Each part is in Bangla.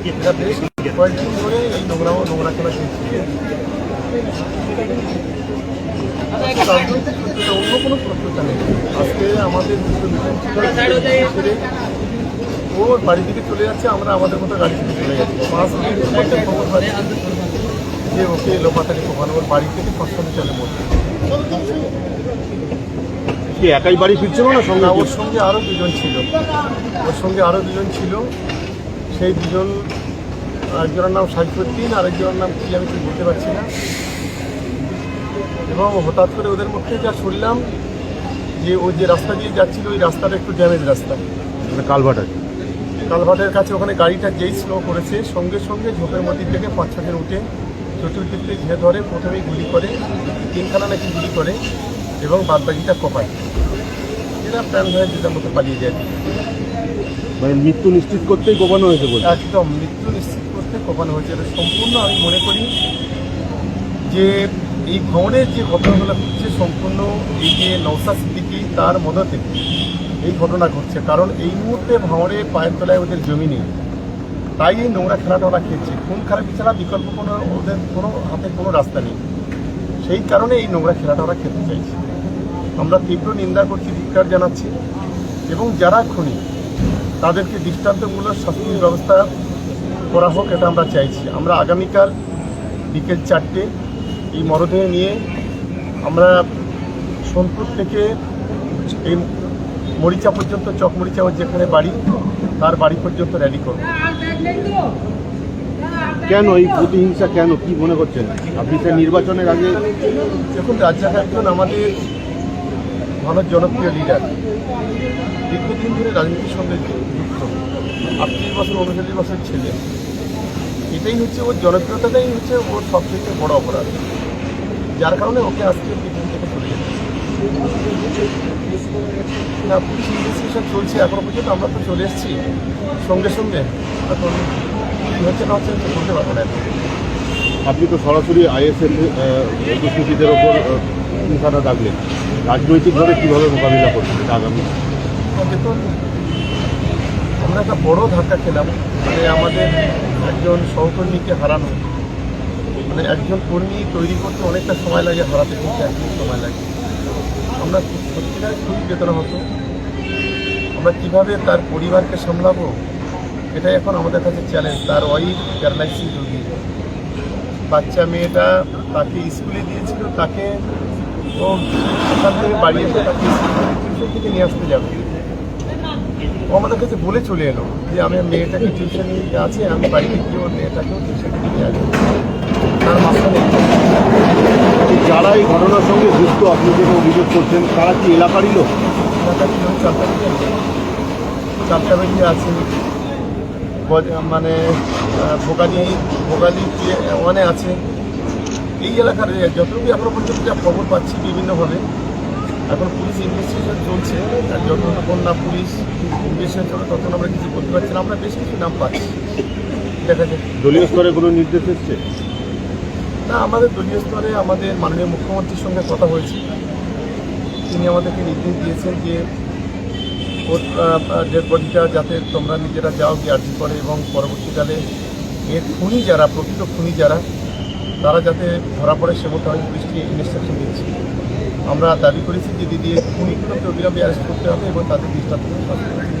কয়েকদিন ধরে এই নোংরা নোংরা খেলা অন্য কোনো নেই আজকে আমাদের ও বাড়ি থেকে চলে যাচ্ছে আমরা আমাদের মতো গাড়ি থেকে চলে যাচ্ছি পাঁচ মধ্যে খবর পাচ্ছি যে ওকে লোপাতারি বাড়ি থেকে পাঁচশো চলে কি একাই বাড়ি ফিরছিল না সঙ্গে ওর সঙ্গে আরও দুজন ছিল। ওর সঙ্গে আরও দুজন ছিল। সেই দুজন একজনের নাম সাইফুদ্দিন আরেকজনের নাম কি আমি ঠিক বলতে পারছি না। এবং হঠাৎ করে ওদের মুখে যা শুনলাম যে ও যে রাস্তা দিয়ে যাচ্ছিল ওই রাস্তাটা একটু ড্যামেজ রাস্তা। কালভার্ট আছে। কালভার্টের কাছে ওখানে গাড়িটা যেই স্লো করেছে সঙ্গে সঙ্গে ঝোপের মধ্যে থেকে পাঁচ ছজন উঠে চতুর্দিকে ঘিরে ধরে প্রথমেই গুলি করে তিনখানা নাকি গুলি করে এবং বাদবাকিটা কপায়। এরা প্ল্যান হয়ে যেটার মতো পালিয়ে যায়। মানে মৃত্যু নিশ্চিত করতেই কোপানো হয়েছে বলে একদম মৃত্যু নিশ্চিত কোপানো হয়েছে, এটা সম্পূর্ণ আমি মনে করি যে এই ভ্রমণের যে ঘটনাগুলো ঘটছে সম্পূর্ণ এই যে নৌসা সিদ্দিকি তার মদতে এই ঘটনা ঘটছে। কারণ এই মুহূর্তে ভ্রমণে পায়ের তলায় ওদের জমি নেই। তাই এই নোংরা খেলাটা ওরা খেলছে। খুন খারাপ ছাড়া বিকল্প কোনো ওদের কোনো হাতে কোনো রাস্তা নেই। সেই কারণে এই নোংরা খেলাটা ওরা খেলতে চাইছে। আমরা তীব্র নিন্দা করছি, ধিক্কার জানাচ্ছি এবং যারা খুনি, তাদেরকে দৃষ্টান্তমূলক শাস্তির ব্যবস্থা করা হোক এটা আমরা চাইছি। আমরা আগামীকাল বিকেল চারটে এই মরদেহ নিয়ে আমরা সোনপুর থেকে এই মরিচা পর্যন্ত চক মরিচা ওর যেখানে বাড়ি তার বাড়ি পর্যন্ত র্যালি করব। কেন এই প্রতিহিংসা কেন? কি মনে করছেন? আপনি স্যার নির্বাচনের আগে দেখুন রাজ্জাক একজন আমাদের ভালো জনপ্রিয় লিডার দীর্ঘদিন ধরে রাজনীতির সঙ্গে যুক্ত। আটত্রিশ বছর উনচল্লিশ বছর ছেলে এটাই হচ্ছে ওর জনপ্রিয়তাটাই হচ্ছে ওর সবথেকে বড় অপরাধ। যার কারণে ওকে আজকে পৃথিবী থেকে চলে যেতে না পুলিশ ইনভেস্টিগেশন চলছে এখনও পর্যন্ত আমরা তো চলে এসেছি। সঙ্গে সঙ্গে এখন কী হচ্ছে না হচ্ছে বলতে পারব না। আপনি তো সরাসরি দুষ্কৃতীদের ওপর হিংসাটা ডাকলেন রাজনৈতিকভাবে কীভাবে মোকাবিলা করছেন আগামী? দেখুন আমরা একটা বড় ধাক্কা খেলাম মানে আমাদের একজন সহকর্মীকে হারানো। মানে একজন কর্মী তৈরি করতে অনেকটা সময় লাগে, হারাতে কিন্তু একদিন সময় লাগে। আমরা সত্যিকার খুবই বেদনা হতো। আমরা কীভাবে তার পরিবারকে সামলাবো, এটাই এখন আমাদের কাছে চ্যালেঞ্জ তার ওয়াইফ প্যারালাইসিস রোগী। বাচ্চা মেয়েটা তাকে স্কুলে দিয়েছিল, তাকে ও ওখান থেকে বাড়ি এসে তাকে টিউশন থেকে নিয়ে আসতে যাবে। ও আমাদের কাছে বলে চলে এলো যে আমি মেয়েটাকে টিউশন নিয়ে আছি আমি বাড়িতে গিয়ে ওর মেয়েটাকেও টিউশন নিয়ে আসব তার মাঝখানে যারা এই ঘটনার সঙ্গে যুক্ত আপনি যেটা অভিযোগ করছেন? তারা কি এলাকারই লোক? এলাকার লোক চারটা বেরিয়ে চারটা বেরিয়ে আছে। মানে ভোগালি ভোগালি ওয়ানে আছে। এই এলাকার যতটুকু এখনও পর্যন্ত যা খবর পাচ্ছি বিভিন্নভাবে এখন পুলিশ ইনভেস্টিগেশন চলছে। আর যতক্ষণ না পুলিশ ইনভেস্টিগেশন চলে ততক্ষণ আমরা কিছু করতে পারছি না। আমরা বেশ কিছু নাম পাচ্ছি। দেখা যাক। দলীয় স্তরে কোনো নির্দেশ এসছে? না আমাদের দলীয় স্তরে আমাদের মাননীয় মুখ্যমন্ত্রীর সঙ্গে কথা হয়েছে। তিনি আমাদেরকে নির্দেশ দিয়েছেন যে ওর ডেড বডিটা যাতে তোমরা নিজেরা যাও গিয়ে আর্জি করে এবং পরবর্তীকালে এর খুনি যারা প্রকৃত খুনি যারা তারা যাতে ধরা পড়ে সে মতো আমি পুলিশকে ইনস্ট্রাকশন দিচ্ছি। আমরা দাবি করেছি যে দিদি এই খুনিগুলোকে অবিলম্বে অ্যারেস্ট করতে হবে এবং তাদের দৃষ্টান্ত শাস্তি দিতে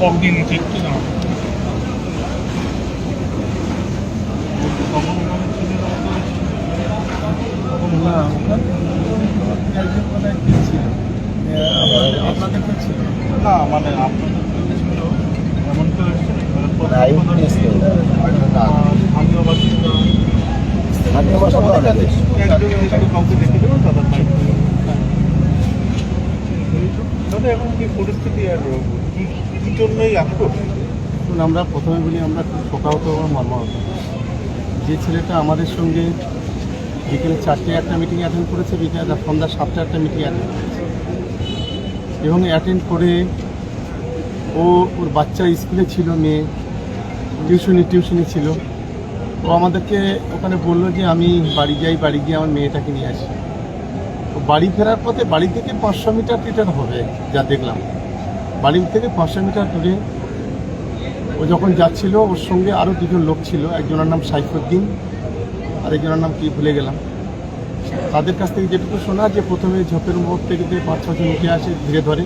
ছেলেরা ওদের তখন না মানে আপনাদের- ছিল মানে এমন মানে স্থানীয় বাসিন্দা একজন কাউকে দেখে দেবো তাদের বাইক থেকে। এখন কি পরিস্থিতি আমরা প্রথমে বলি, আমরা খুব শোকাহত এবং মর্মাহত। যে ছেলেটা আমাদের সঙ্গে বিকেলে চারটে একটা মিটিং অ্যাটেন্ড করেছে, বিকেলে সন্ধ্যা সাতটা একটা মিটিং অ্যাটেন্ড করেছে। এবং অ্যাটেন্ড করে ও, ওর বাচ্চা স্কুলে ছিল, মেয়ে, টিউশনি টিউশনি ছিল। ও আমাদেরকে ওখানে বলল যে, আমি বাড়ি যাই, বাড়ি গিয়ে আমার মেয়েটাকে নিয়ে আসি। বাড়ি ফেরার পথে বাড়ি থেকে পাঁচশো মিটার টিটার হবে, যা দেখলাম। বাড়ি থেকে পাঁচশো মিটার দূরে। ও যখন যাচ্ছিল, ওর সঙ্গে আরও দুজন লোক ছিল। একজনের নাম সাইফুদ্দিন আর একজনের নাম কি ভুলে গেলাম। তাদের কাছ থেকে যেটুকু শোনা, যে প্রথমে ঝোপের মোড় থেকে যে পাঁচ, ছজন উঠে আসে ধীরে ধরে।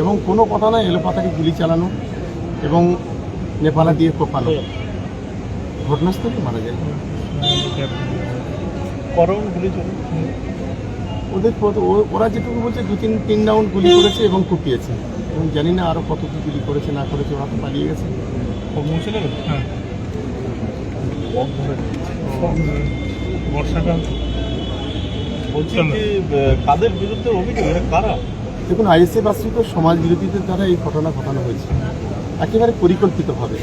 এবং কোনো কথা নয় এলোপাতাকে গুলি চালানো এবং নেপালা দিয়ে কোপানো। ঘটনাস্থলে মারা যায়। করণ গুলি ওদের ওরা যেটুকু বলছে দু তিন তিন রাউন্ড গুলি করেছে এবং কুপিয়েছে। এবং জানি না আরও কত কি গুলি করেছে না করেছে ওরা তো পালিয়ে গেছে। হ্যাঁ। বর্ষাকাল? বলছি যে আহ, কাদের বিরুদ্ধে অভিযোগ? এটা কারা? দেখুন আইএসএফ আশ্রিত সমাজ বিরোধীদের দ্বারা এই ঘটনা ঘটানো হয়েছে। একেবারে পরিকল্পিতভাবে।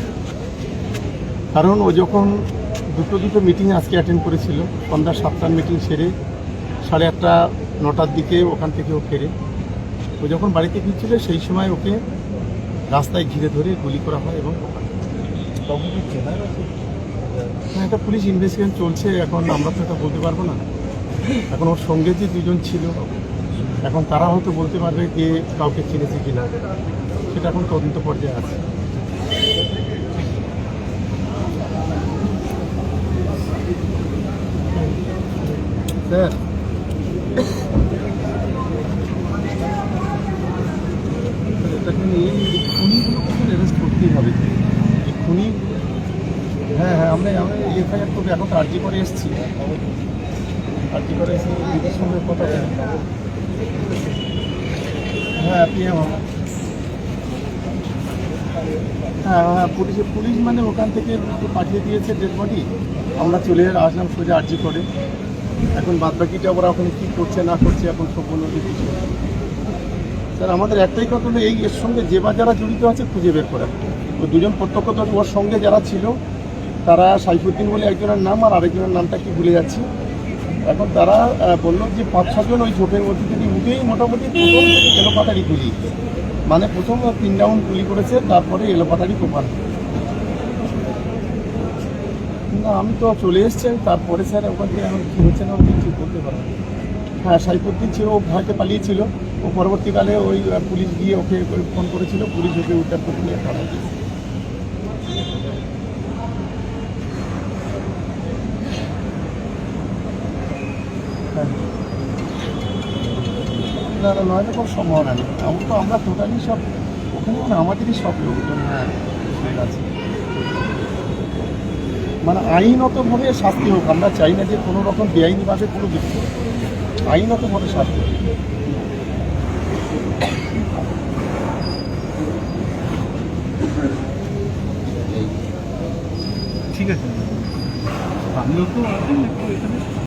কারণ ও যখন দুটো দুটো মিটিং আজকে অ্যাটেন্ড করেছিল সন্ধ্যা সাতটার মিটিং সেরে সাড়ে আটটা নটার দিকে ওখান থেকে ও ফেরে। ও যখন বাড়িতে ফিরছিল সেই সময় ওকে রাস্তায় ঘিরে ধরে গুলি করা হয় এবং হ্যাঁ, পুলিশ ইনভেস্টিগেশন চলছে এখন আমরা তো এটা বলতে পারব না। এখন ওর সঙ্গে যে দুজন ছিল এখন তারা হয়তো বলতে পারবে যে কাউকে চিনেছে কিনা। সেটা এখন তদন্ত পর্যায়ে আছে। স্যার নিয়ে এই অ্যারেস্ট করতেই হবে। এই হ্যাঁ হ্যাঁ আমরা আমরা এফআইআর করব। এখন তো আর্জি করে এসেছি। আর্জি করে এসে দিদির সঙ্গে কথা হ্যাঁ পিএম হ্যাঁ হ্যাঁ পুলিশে, পুলিশ মানে ওখান থেকে পাঠিয়ে দিয়েছে ডেড বডি আমরা চলে আসলাম সোজা আর্জি করে। এখন বাদ বাকিটা ওরা ওখানে কী করছে, না করছে, এখন সম্পূর্ণ কিছু স্যার, আমাদের একটাই কথা হলো এই এর সঙ্গে যে বা যারা জড়িত আছে খুঁজে বের করা। ওই দুজন প্রত্যক্ষদর্শী ওর সঙ্গে যারা ছিল, তারা সাইফুদ্দিন বলে একজনের নাম আর আরেকজনের নামটা কি ভুলে যাচ্ছি। এখন তারা বলল যে পাঁচ ছজন ওই ঝোপের মধ্যে থেকে উঠেই মোটামুটি থেকে এলোপাতারি গুলি মানে প্রথম তিন রাউন্ড গুলি করেছে, তারপরে এলোপাতারি কোপান না, আমি তো চলে এসেছি তারপরে স্যার ওখান থেকে এখন কী হচ্ছে না আমি কিছু বলতে পারব। হ্যাঁ সাইফুদ্দিন ছিল, ও ভয়তে পালিয়েছিল। ও পরবর্তীকালে ওই পুলিশ গিয়ে ওকে ফোন করেছিল, পুলিশ ওকে উদ্ধার করে নিয়ে। হ্যাঁ। না না নয় কোনো সম্ভাবনা নেই আমরা তো, আমরা টোটালি সব ওখানে মানে আমাদেরই সব লোকজন হ্যাঁ আছে মানে আইনতভাবে শাস্তি হোক, আমরা চাই না যে কোনো রকম বেআইনিভাবে কোনো কিছু হোক। আইনতভাবে শাস্তি হোক। ঠিক আছে